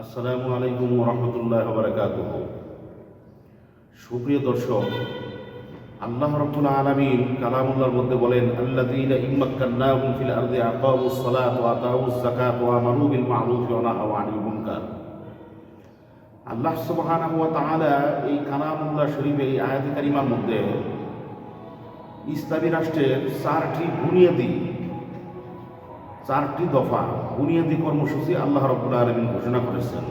আসসালামু আলাইকুম রহমতুল্লাহ বারকাত সুপ্রিয় দর্শক, আল্লাহ রব্বুল আলামিন কালামুল্লাহর মধ্যে বলেন, আল্লাযীনা ইম্মাক্কান্নাহুম ফিল আরদি আকামুস সালাত ওয়া আতাউস যাকাত ওয়া আমারু বিল মা'রুফ ওয়া নাহাউ আনিল মুনকার। আল্লাহ সুবহানাহু ওয়া তাআলা এই কালামুল্লাহ শরীফের এই আয়াত কারিমার মধ্যে ইসলামী রাষ্ট্রের চারটি বুনিয়াদী চারটি দফা বুনিয়াদী কর্মসূচি আল্লাহ রব্বুল আলমিন ঘোষণা করেছেন।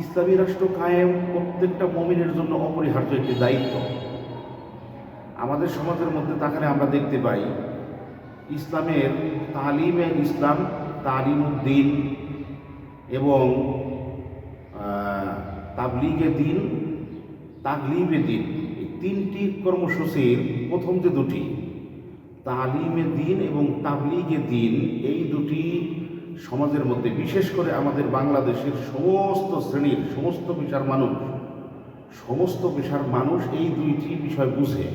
ইসলামী রাষ্ট্র কায়েম প্রত্যেকটা মমিনের জন্য অপরিহার্য একটি দায়িত্ব। আমাদের সমাজের মধ্যে তাখানে আমরা দেখতে পাই, ইসলামের তালিমে ইসলাম, তালিমুদ্দিন এবং তাবলিগে দিন, তাগলিবে দিন, এই তিনটি কর্মসূচির প্রথম যে দুটি তালিমে দিন এবং তাবলিগে দিন, এই দুটি সমাজের মধ্যে, বিশেষ করে আমাদের বাংলাদেশের সমস্ত শ্রেণির, সমস্ত পেশার মানুষ, সমস্ত পেশার মানুষ এই দুইটি বিষয় বুঝে।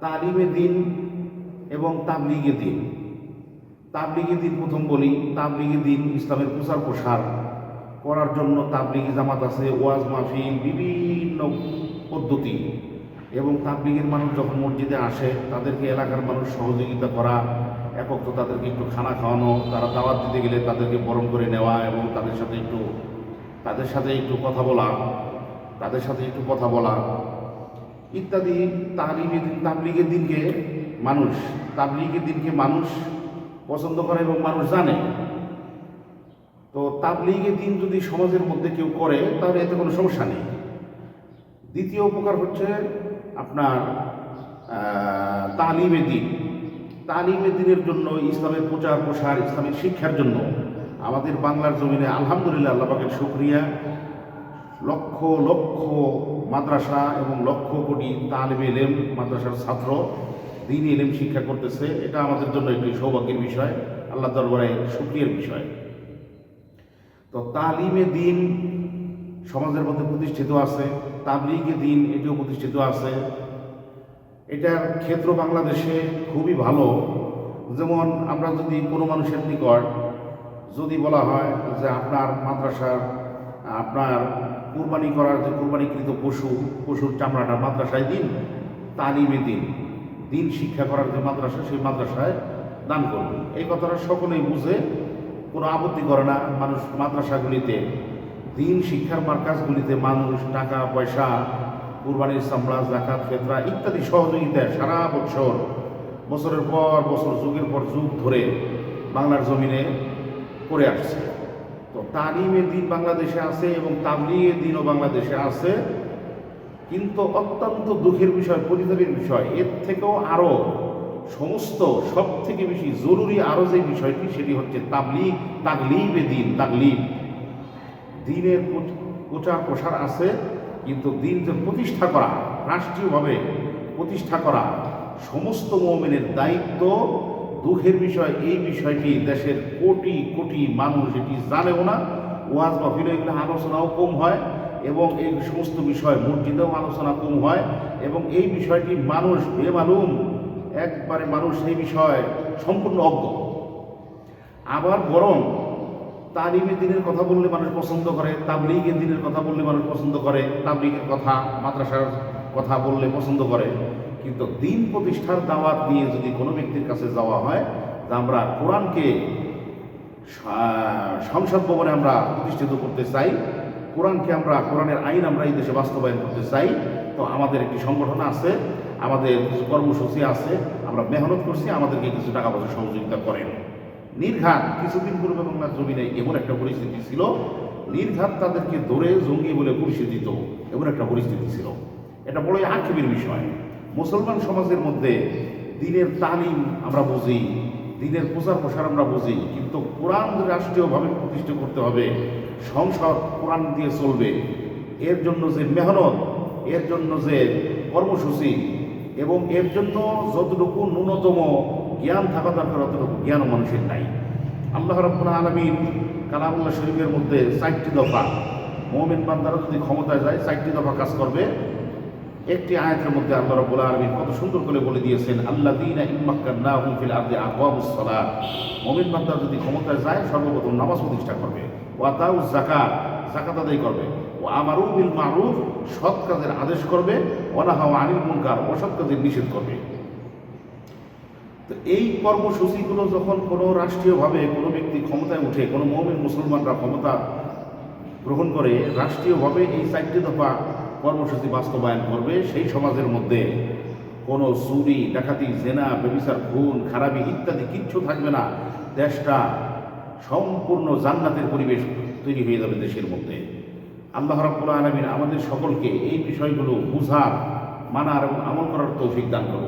তালিমে দিন এবং তাবলিগে দিন। তাবলিগে দিন প্রথম বলি, তাবলিগে দিন ইসলামের প্রচার প্রসার করার জন্য তাবলিগি জামাত আছে, ওয়াজ মাহফিল, বিভিন্ন পদ্ধতি। এবং তাবলিগের মানুষ যখন মসজিদে আসে, তাদেরকে এলাকার মানুষ সহযোগিতা করা একক তো তাদেরকে একটু খানা খাওয়ানো, তারা দাওয়াত দিতে গেলে তাদেরকে বরণ করে নেওয়া এবং তাদের সাথে একটু, তাদের সাথে একটু কথা বলা, তাদের সাথে একটু কথা বলা ইত্যাদি দিন, তাবলিগের দিনকে মানুষ, তাবলিগের দিনকে মানুষ পছন্দ করে এবং মানুষ জানে। তো তাবলিগের দিন যদি সমাজের মধ্যে কেউ করে, তাহলে এতে কোনো সমস্যা নেই। দ্বিতীয় উপকার হচ্ছে আপনার তালিমে দিন। তালিমে দিনের জন্য, ইসলামের প্রচার প্রসার, ইসলামের শিক্ষার জন্য আমাদের বাংলার জমিনে আলহামদুলিল্লাহ আল্লাপাকের শুক্রিয়া। লক্ষ লক্ষ মাদ্রাসা এবং লক্ষ কোটি তালিমে এলেম মাদ্রাসার ছাত্র দিন এলেম শিক্ষা করতেছে। এটা আমাদের জন্য একটি সৌভাগ্যের বিষয় আল্লাহ দরবারে শুক্রিয়ার বিষয়। তো তালিমে দিন সমাজের মধ্যে প্রতিষ্ঠিত আছে, তাবলিগে দিন এটিও প্রতিষ্ঠিত আছে। এটার ক্ষেত্র বাংলাদেশে খুবই ভালো। যেমন আমরা যদি কোনো মানুষের নিকট যদি বলা হয় যে আপনার মাদ্রাসার, আপনার কুরবানি করার যে কুরবানিকৃত পশু, পশুর চামড়াটা মাদ্রাসায় দিন, তালিমে দিন দিন শিক্ষা করার যে মাদ্রাসা, সেই মাদ্রাসায় দান করুন এই কথাটা সকলেই বুঝে, কোনো আপত্তি করে না মানুষ মাদ্রাসাগুলিতে দিন শিক্ষার মার্কাজগুলিতে মানুষ টাকা, পয়সা, কুরবানির চামড়া জাকাত, ফেতরা ইত্যাদি সহযোগিতায় সারা বছর। বছরের পর বছর, যুগের পর যুগ ধরে বাংলার জমিনে করে আসছে। তো তালিমে দিন বাংলাদেশে আছে এবং তাবলিগের দিনও বাংলাদেশে আছে। কিন্তু অত্যন্ত দুঃখের বিষয়, পরিতাপের বিষয়, এর থেকেও আরও সমস্ত সব থেকে বেশি জরুরি আরও যে বিষয়টি, সেটি হচ্ছে তাবলিগ, তাগলিবে দিন, তাগলিব। দিনের প্রচ- প্রচার প্রসার আছে, কিন্তু দিন যে প্রতিষ্ঠা করা, রাষ্ট্রীয়ভাবে প্রতিষ্ঠা করা, সমস্ত মোমেনের দায়িত্ব, দুঃখের বিষয়, এই বিষয়টি দেশের কোটি কোটি মানুষ এটি জানেও না। ওয়াজ বা এগুলো আলোচনাও কম হয় এবং এই সমস্ত বিষয় মসজিদেও আলোচনা কম হয় এবং এই বিষয়টি মানুষ, বেমালুম, একবারে মানুষ এই বিষয়ে সম্পূর্ণ অজ্ঞ। আবার বরং তালিমের দিনের কথা বললে মানুষ পছন্দ করে, তাবলিগের দিনের কথা বললে মানুষ পছন্দ করে, তাবলিগের কথা, মাদ্রাসার কথা বললে পছন্দ করে। কিন্তু দিন প্রতিষ্ঠার দাওয়াত নিয়ে যদি কোনো ব্যক্তির কাছে যাওয়া হয় তা আমরা কোরআনকে সংসদ ভবনে আমরা প্রতিষ্ঠিত করতে চাই, কোরআনকে আমরা, কোরআনের আইন আমরা এই দেশে বাস্তবায়ন করতে চাই, তো আমাদের একটি সংগঠন আছে, আমাদের কিছু কর্মসূচি আছে, আমরা মেহনত করছি, আমাদেরকে কিছু টাকা পয়সা সহযোগিতা করেন। নির্ঘাত, কিছুদিন পূর্বে বাংলার জমিনে এমন একটা পরিস্থিতি ছিল, নির্ঘাত তাদেরকে ধরে জঙ্গি বলে পরিচয় দিত, এমন একটা পরিস্থিতি ছিল। এটা বড়ই আক্ষেপের বিষয়। মুসলমান সমাজের মধ্যে দিনের তালিম আমরা বুঝি, দিনের প্রচার প্রসার আমরা বুঝি, কিন্তু কোরআন রাষ্ট্রীয়ভাবে প্রতিষ্ঠা করতে হবে, সংসদ কোরআন দিয়ে চলবে, এর জন্য যে মেহনত, এর জন্য যে কর্মসূচি, এবং এর জন্য যতটুকু ন্যূনতম জ্ঞান থাকা দরকার, অতটুকু জ্ঞানও মানুষের নাই। আল্লাহ রব্বুল আলমিন কালামুল্লাহ শরীফের মধ্যে চারটি দফা মোহামেন বান্দারা যদি ক্ষমতায় যায়, চারটি দফা কাজ করবে। একটি আয়াতের মধ্যে আল্লাহ রাব্বুল আলামিন কত সুন্দর করে বলে দিয়েছেন, আল্লাযীনা ইম্মাক্কান্নাহুম ফিল আরদি আকামুস সালাত। মুমিন বান্দা যদি ক্ষমতায় যায়, সর্বপ্রথম নামাজ প্রতিষ্ঠা করবে। ওয়া তাউজ যাকাত যাকাত আদায় করবে। ও আমারু বিল মারুফ, সৎ কাজের আদেশ করবে। নাহাউ আনিল মুনকার, অসৎ কাজের নিষেধ করবে। তো এই কর্মসূচিগুলো যখন কোনো রাষ্ট্রীয়ভাবে কোনো ব্যক্তি ক্ষমতায় উঠে, কোনো মৌমিন মুসলমানরা ক্ষমতা গ্রহণ করে, রাষ্ট্রীয়ভাবে এই চারটি দফা কর্মসূচি বাস্তবায়ন করবে, সেই সমাজের মধ্যে কোনো চুরি, ডাকাতি, জেনা ব্যবিচার খুন, খারাপি ইত্যাদি কিচ্ছু থাকবে না। দেশটা সম্পূর্ণ জান্নাতের পরিবেশ তৈরি হয়ে যাবে দেশের মধ্যে। আল্লাহ রাব্বুল আলামিন আমাদের সকলকে এই বিষয়গুলো বুঝার, মানার এবং আমল করার তৌফিক দান করুন